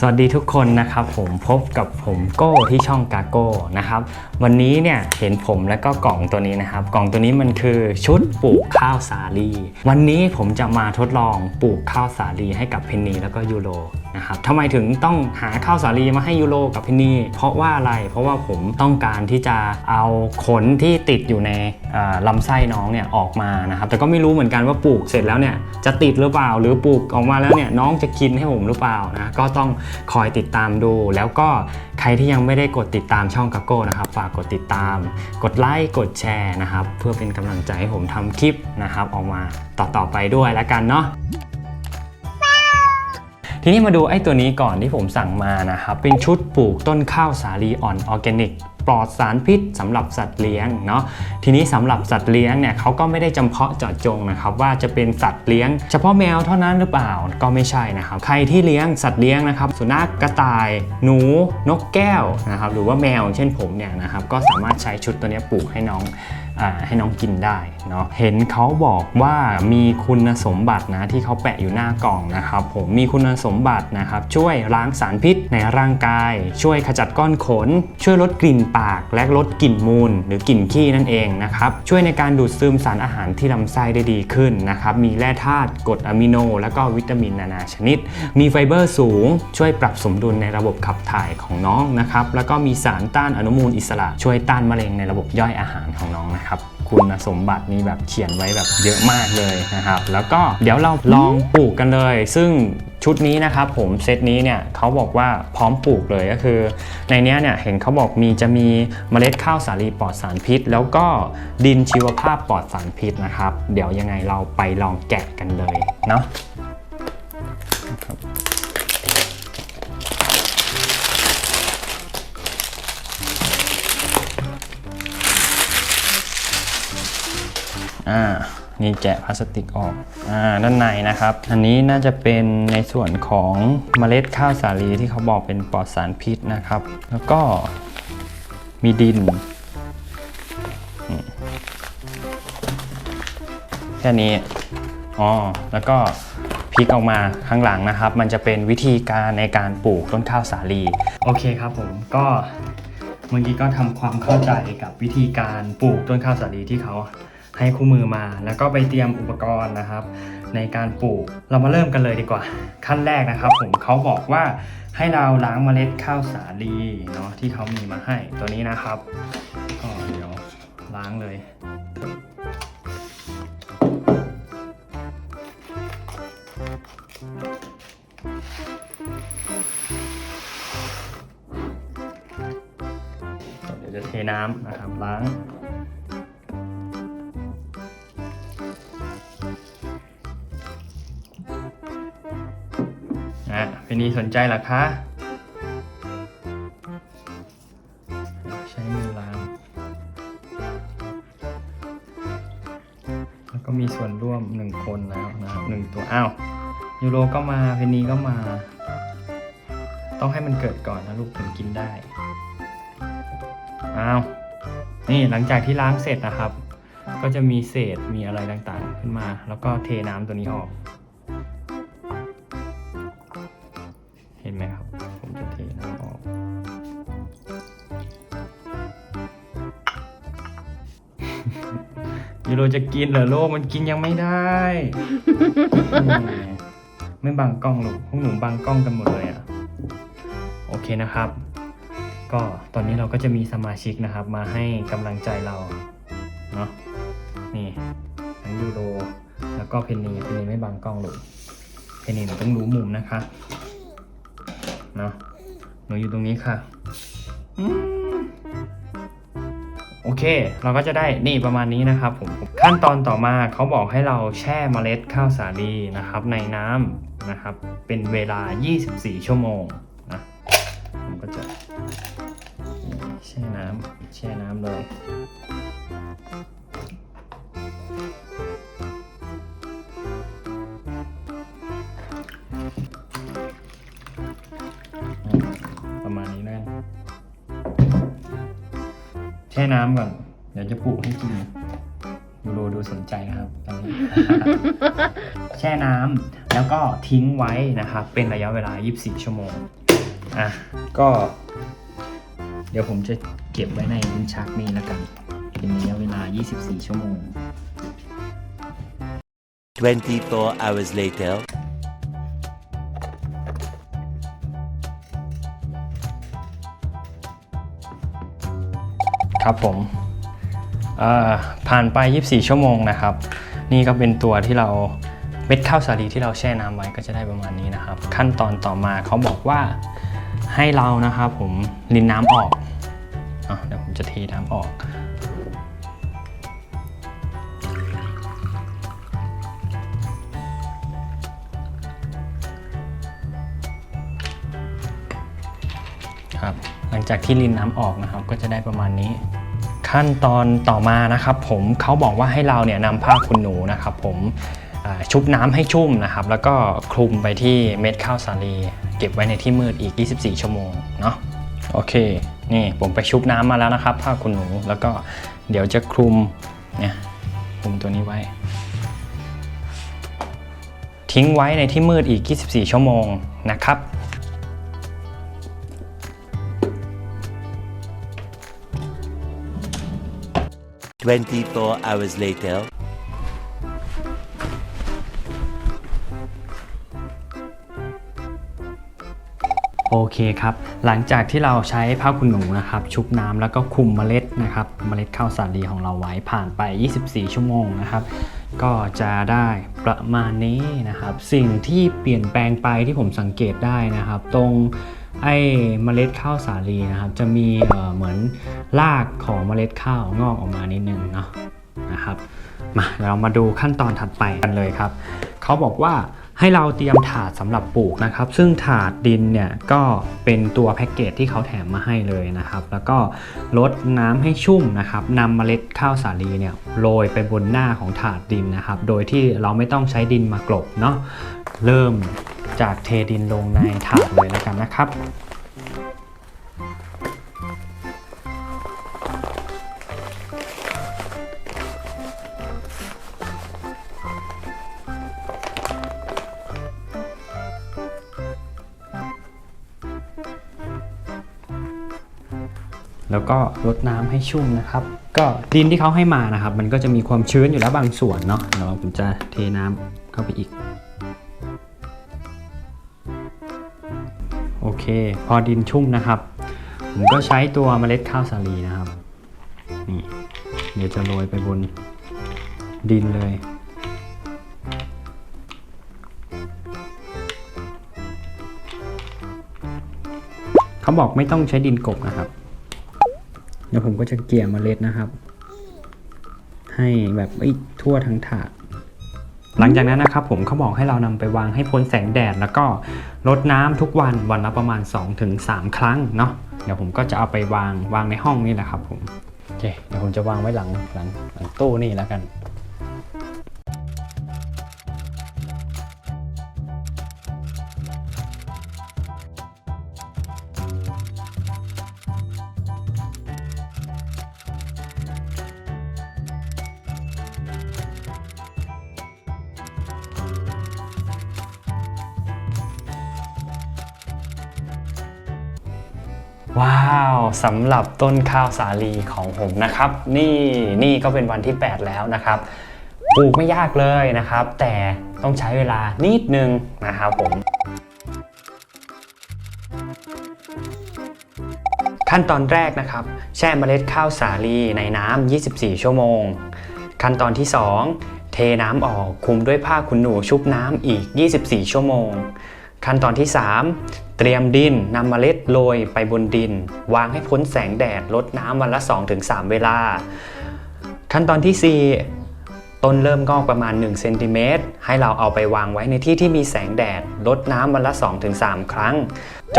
สวัสดีทุกคนนะครับผมพบกับผมโก้ที่ช่องกาโก้นะครับวันนี้เนี่ยเห็นผมแล้วก็กล่องตัวนี้นะครับ กล่องตัวนี้มันคือชุดปลูกข้าวสาลี วันนี้ผมจะมาทดลองปลูกข้าวสาลีให้กับเพนนีแล้วก็ยูโร นะครับทำไมถึงต้องหาข้าวสาลีมาให้ยูโรกับเพนนีเพราะว่าอะไร เพราะว่าผมต้องการที่จะเอาขนที่ติดอยู่ในลำไส้น้องเนี่ยออกมานะครับ แต่ก็ไม่รู้เหมือนกันว่าปลูกเสร็จแล้วเนี่ยจะติดหรือเปล่า หรือปลูกออกมาแล้วเนี่ยน้องจะกินให้ผมหรือเปล่านะ ก็ต้องคอยติดตามดู แล้วก็ใครที่ยังไม่ได้กดติดตามช่องกาโก้นะครับ ฝากกดติดตาม กดไลค์ กดแชร์นะครับ เพื่อเป็นกำลังใจให้ผมทำคลิปนะครับออกมาต่อๆไปด้วยแล้วกันเนาะ ทีนี้มาดูไอ้ตัวนี้ก่อนที่ผมสั่งมานะครับ เป็นชุดปลูกต้นข้าวสาลีอ่อนออร์แกนิก ปลอดสารพิษสำหรับสัตว์เลี้ยงเนาะทีนี้สำหรับสัตว์เลี้ยงเนี่ยเขาก็ไม่ได้จำเพาะเจาะจงนะครับว่าจะเป็นสัตว์เลี้ยง เฉพาะแมวเท่านั้นหรือเปล่าก็ไม่ใช่นะครับใครที่เลี้ยงสัตว์เลี้ยงนะครับสุนัขกระต่าย หนู นกแก้วนะครับหรือว่าแมวเช่นผมเนี่ยนะครับก็สามารถใช้ชุดตัวนี้ปลูกให้น้องอ่าให้น้องกินได้เนาะเห็นเขาบอกว่ามีคุณสมบัตินะที่เขาแปะอยู่หน้ากล่องนะครับ ผมมีคุณสมบัตินะครับ ช่วยล้างสารพิษในร่างกาย ช่วยขจัดก้อนขน ช่วยลดกลิ่นปากและลดกลิ่นมูล หรือกลิ่นขี้นั่นเองนะครับช่วยในการดูดซึมสารอาหารที่ลำไส้ได้ดีขึ้นนะครับมีแร่ธาตุกรดอะมิโน และก็วิตามินนานาชนิด มีไฟเบอร์สูง ช่วยปรับสมดุลในระบบขับถ่ายของน้องนะครับแล้วก็มีสารต้านอนุมูลอิสระ ช่วยต้านมะเร็งในระบบย่อยอาหารของน้องนะครับ คุณสมบัตินี่แบบเขียนไว้แบบเยอะมากเลยนะครับ แล้วก็เดี๋ยวเราลองปลูกกันเลย ซึ่งชุดนี้นะครับผมเซตนี้เนี่ยเขาบอกว่าพร้อมปลูกเลยก็คือ ในเนี้ยเนี่ยเห็นเขาบอกมีจะมีเมล็ดข้าวสาลีปลอดสารพิษ แล้วก็ดินชีวภาพปลอดสารพิษนะครับ เดี๋ยวยังไงเราไปลองแกะกันเลยเนาะ อ่านี่แกะพลาสติกออกอ่าด้านในนะครับ อันนี้น่าจะเป็นในส่วนของเมล็ดข้าวสาลีที่เขาบอกเป็นปลอดสารพิษนะครับ แล้วก็มีดินอืมแค่นี้ อ๋อ แล้วก็พลิกออกมาข้างหลังนะครับ มันจะเป็นวิธีการในการปลูกต้นข้าวสาลี โอเคครับผมก็เมื่อกี้ก็ทำความเข้าใจกับวิธีการปลูกต้นข้าวสาลีที่เขา ให้คู่มือมา แล้วก็ไปเตรียมอุปกรณ์นะครับ ในการปลูกเรามาเริ่มกันเลยดีกว่า ขั้นแรกนะครับ ผมเขาบอกว่าให้เราล้างเมล็ดข้าวสาลีเนาะที่เขามีมาให้ตัวนี้นะครับก็เดี๋ยวล้างเลยเดี๋ยวจะเทน้ำนะครับล้าง นีสนใจหรอคะ ใช้มือล้างแล้วก็มีส่วนร่วมหนึ่งคนแล้วนะครับหนึ่งตัว อ้าวยูโรก็มาเพนนีก็มา ต้องให้มันเกิดก่อนนะลูกถึงกินได้ อ้าว นี่หลังจากที่ล้างเสร็จนะครับ ก็จะมีเศษมีอะไรต่างๆ ขึ้นมา แล้วก็เทน้ำตัวนี้ออก โรจะกินเหรอโลกมันกินยังไม่ได้อืมไม่บังกล้องหรอกพวกหนูบังกล้องกันหมดเลยอะโอเคนะครับ ก็ตอนนี้เราก็จะมีสมาชิกนะครับ มาให้กำลังใจเราเนาะนี่ทั้งยูโรแล้วก็เพนนีเพนนีไม่บังกล้องเลยเพนนีหนูต้องรู้มุมนะคะเนาะหนูอยู่ตรงนี้ค่ะ อืมโอ เค เราก็จะได้นี่ประมาณนี้นะครับผมขั้นตอนต่อมาเขาบอกให้เราแช่เมล็ดข้าวสาลีนะครับ ในน้ำนะครับ เป็นเวลา 24 ชั่วโมงนะผมก็จะแช่น้ำแช่น้ำเลย ช่น้ำก่อน เดี๋ยวจะปลูกให้กินยูโรดูสนใจนะครับตอนนี้ แช่น้ำแล้วก็ทิ้งไว้นะครับ เป็นระยะเวลา 24 ชั่วโมง อะ ก็ เดี๋ยวผมจะเก็บไว้ในลิ้นชักนี้แล้วกัน เป็นระยะเวลา 24 ชั่วโมง 24 hours later. ครับผมผ่านไป 24 ชั่วโมงนะครับ นี่ก็เป็นตัวที่เราเม็ดข้าวสาลีที่เราแช่น้ำไว้ก็จะได้ประมาณนี้นะครับ ขั้นตอนต่อมาเขาบอกว่าให้เรานะครับผมรินน้ำออกอเดี๋ยวผมจะเทน้ำออกครับหลังจากที่รินน้ำออกนะครับ ก็จะได้ประมาณนี้ ขั้นตอนต่อมานะครับผมเขาบอกว่าให้เราเนี่ยนำผ้าขนหนูนะครับผมชุบน้ำให้ชุ่มนะครับ แล้วก็คลุมไปที่เม็ดข้าวสาลี เก็บไว้ในที่มืดอีก 24 ชั่วโมงเนาะโอเค นี่ผมไปชุบน้ำมาแล้วนะครับ ผ้าขนหนูแล้วก็เดี๋ยวจะคลุมเนี่ยคลุมตัวนี้ไว้ ทิ้งไว้ในที่มืดอีก 24 ชั่วโมงนะครับ 24 hours later. โอเคครับ หลังจากที่เราใช้ผ้าขนหนูนะครับ ชุบน้ำแล้วก็คุมเมล็ดนะครับเมล็ดข้าวสาลีของเราไว้ผ่านไป 24 ชั่วโมงนะครับ ก็จะได้ประมาณนี้นะครับ สิ่งที่เปลี่ยนแปลงไปที่ผมสังเกตได้นะครับ ตรง ไอ้เมล็ดข้าวสาลีนะครับ จะมีเเหมือนรากของเมล็ดข้าวงอกออกมานิดนึงเนาะนะครับมาเดี๋ยวเรามาดูขั้นตอนถัดไปกันเลยครับเขาบอกว่าให้เราเตรียมถาดสำหรับปลูกนะครับ ซึ่งถาดดินเนี่ยก็เป็นตัวแพ็กเกจที่เขาแถมมาให้เลยนะครับ แล้วก็ลดน้ำให้ชุ่มนะครับนำเมล็ดข้าวสาลีเนี่ยโรยไปบนหน้าของถาดดินนะครับ โดยที่เราไม่ต้องใช้ดินมากลบเนาะเริ่ม จากเทดินลงในถาดเลยแล้วกันนะครับ แล้วก็รดน้ำให้ชุ่มนะครับ ก็ดินที่เขาให้มานะครับ มันก็จะมีความชื้นอยู่แล้วบางส่วนเนาะเดี๋ยวผมจะเทน้ำเข้าไปอีก เค พอดินชุ่มนะครับ ผมก็ใช้ตัวเมล็ดข้าวสาลีนะครับ นี่ เดี๋ยวจะโรยไปบนดินเลย เขาบอกไม่ต้องใช้ดินกบนะครับเดี๋ยวผมก็จะเกี่ยเมล็ดนะครับ ให้แบบเอ้ทั่วทั้งถาด หลังจากนั้นนะครับผมเขาบอกให้เรานำไปวางให้พ้นแสงแดด แล้วก็รดน้ำทุกวันวันละประมาณ 2-3 ครั้งเนาะเดี๋ยวผมก็จะเอาไปวางวางในห้องนี่แหละครับผมโอเคเดี๋ยวผมจะวางไว้หลังหลังหลังตู้นี่แล้วกัน ว้าวสำหรับต้นข้าวสาลีของผมนะครับ นี่นี่ก็เป็นวันที่ 8 แล้วนะครับปลูกไม่ยากเลยนะครับ แต่ต้องใช้เวลานิดนึงนะครับผม ขั้นตอนแรกนะครับ แช่เมล็ดข้าวสาลีในน้ำ 24 ชั่วโมง ขั้นตอนที่ 2 เทน้ำออกคุมด้วยผ้าขนหนูชุบน้ำอีก 24 ชั่วโมง ขั้นตอนที่ 3 เตรียมดินนำเมล็ดโรยไปบนดิน วางให้พ้นแสงแดดลดน้ำวันละ 2-3 เวลา ขั้นตอนที่ 4 ต้นเริ่มงอกประมาณ1เซนติเมตรให้เราเอาไปวางไว้ในที่ที่มีแสงแดดลดน้ำวันละ 2-3 ครั้ง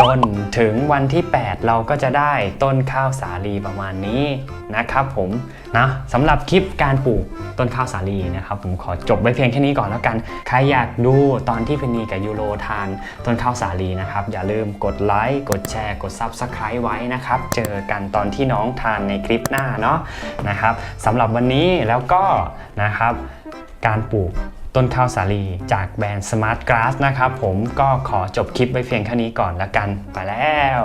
จนถึงวันที่ 8 เราก็จะได้ต้นข้าวสาลีประมาณนี้นะครับผมนะสำหรับคลิปการปลูกต้นข้าวสาลีนะครับผมขอจบไว้เพียงแค่นี้ก่อนแล้วกัน ใครอยากดูตอนที่เพนนีกับยูโรทานต้นข้าวสาลีนะครับ อย่าลืมกดไลค์กดแชร์ กด Subscribe ไว้นะครับ เจอกันตอนที่น้องทานในคลิปหน้าเนาะนะครับสำหรับวันนี้แล้วก็นะครับการปลูก ต้นข้าวสาลีจากแบรนด์ Smart Grass นะครับผมก็ขอจบคลิปไว้เพียงแค่นี้ก่อนละกัน ไปแล้ว